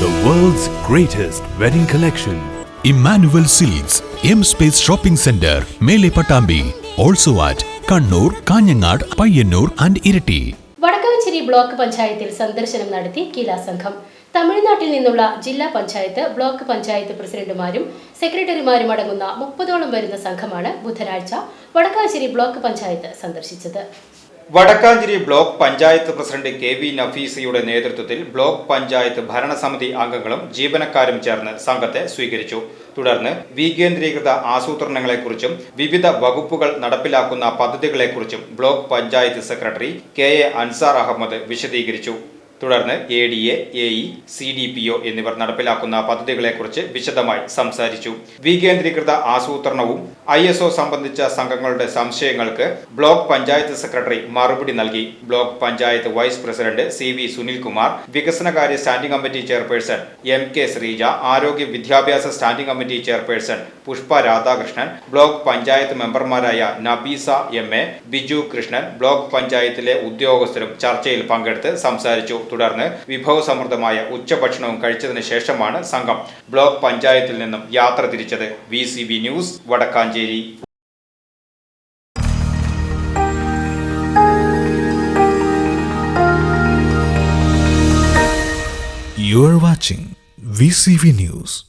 greatest wedding collection. Emmanuel Seeds, M Space Shopping Center, Mele Patambi. Also at Kannur Kanhangad Payyanur and Iritty Vadakkanchery block പഞ്ചായത്തിൽ സന്ദർശനം നടത്തി കില സംഘം തമിഴ്നാട്ടിൽ നിന്നുള്ള ജില്ലാ പഞ്ചായത്ത് ബ്ലോക്ക് പഞ്ചായത്ത് പ്രസിഡന്റുമാരും സെക്രട്ടറിമാരും അടങ്ങുന്ന മുപ്പതോളം വരുന്ന സംഘമാണ് ബുധനാഴ്ച വടക്കാഞ്ചേരി ബ്ലോക്ക് പഞ്ചായത്ത് സന്ദർശിച്ചത് Vadakkanchery block panchayat president K V നഫീസയുടെ നേതൃത്വത്തിൽ ബ്ലോക്ക് പഞ്ചായത്ത് ഭരണസമിതി അംഗങ്ങളും ജീവനക്കാരും ചേർന്ന് സംഘത്തെ സ്വീകരിച്ചു. തുടർന്ന് വികേന്ദ്രീകൃത ആസൂത്രണങ്ങളെക്കുറിച്ചും വിവിധ വകുപ്പുകൾ നടപ്പിലാക്കുന്ന പദ്ധതികളെക്കുറിച്ചും block panchayat secretary K A Ansar Ahammed വിശദീകരിച്ചു. തുടർന്ന് A D A A E C D P O എന്നിവർ നടപ്പിലാക്കുന്ന പദ്ധതികളെക്കുറിച്ച് വിശദമായി സംസാരിച്ചു. വികേന്ദ്രീകൃത ആസൂത്രണവും ഐ എസ് ഒ സംബന്ധിച്ച സംഘങ്ങളുടെ സംശയങ്ങൾക്ക് ബ്ലോക്ക് പഞ്ചായത്ത് സെക്രട്ടറി മറുപടി നൽകി. Block panchayat vice president C V Sunilkumar വികസനകാര്യ standing committee chairperson M K Sreeja ആരോഗ്യ വിദ്യാഭ്യാസ standing committee chairperson Pushpa Radhakrishnan block panchayat മെമ്പർമാരായ Nabeesa M A Biju Krishnan block പഞ്ചായത്തിലെ ഉദ്യോഗസ്ഥരും ചർച്ചയിൽ പങ്കെടുത്ത് സംസാരിച്ചു. തുടർന്ന് വിഭവസമൃദ്ധമായ ഉച്ചഭക്ഷണവും കഴിച്ചതിന് ശേഷമാണ് സംഘം ബ്ലോക്ക് പഞ്ചായത്തിൽ നിന്നും യാത്ര തിരിച്ചത് V news Vadakkanchery you are watching VCV News.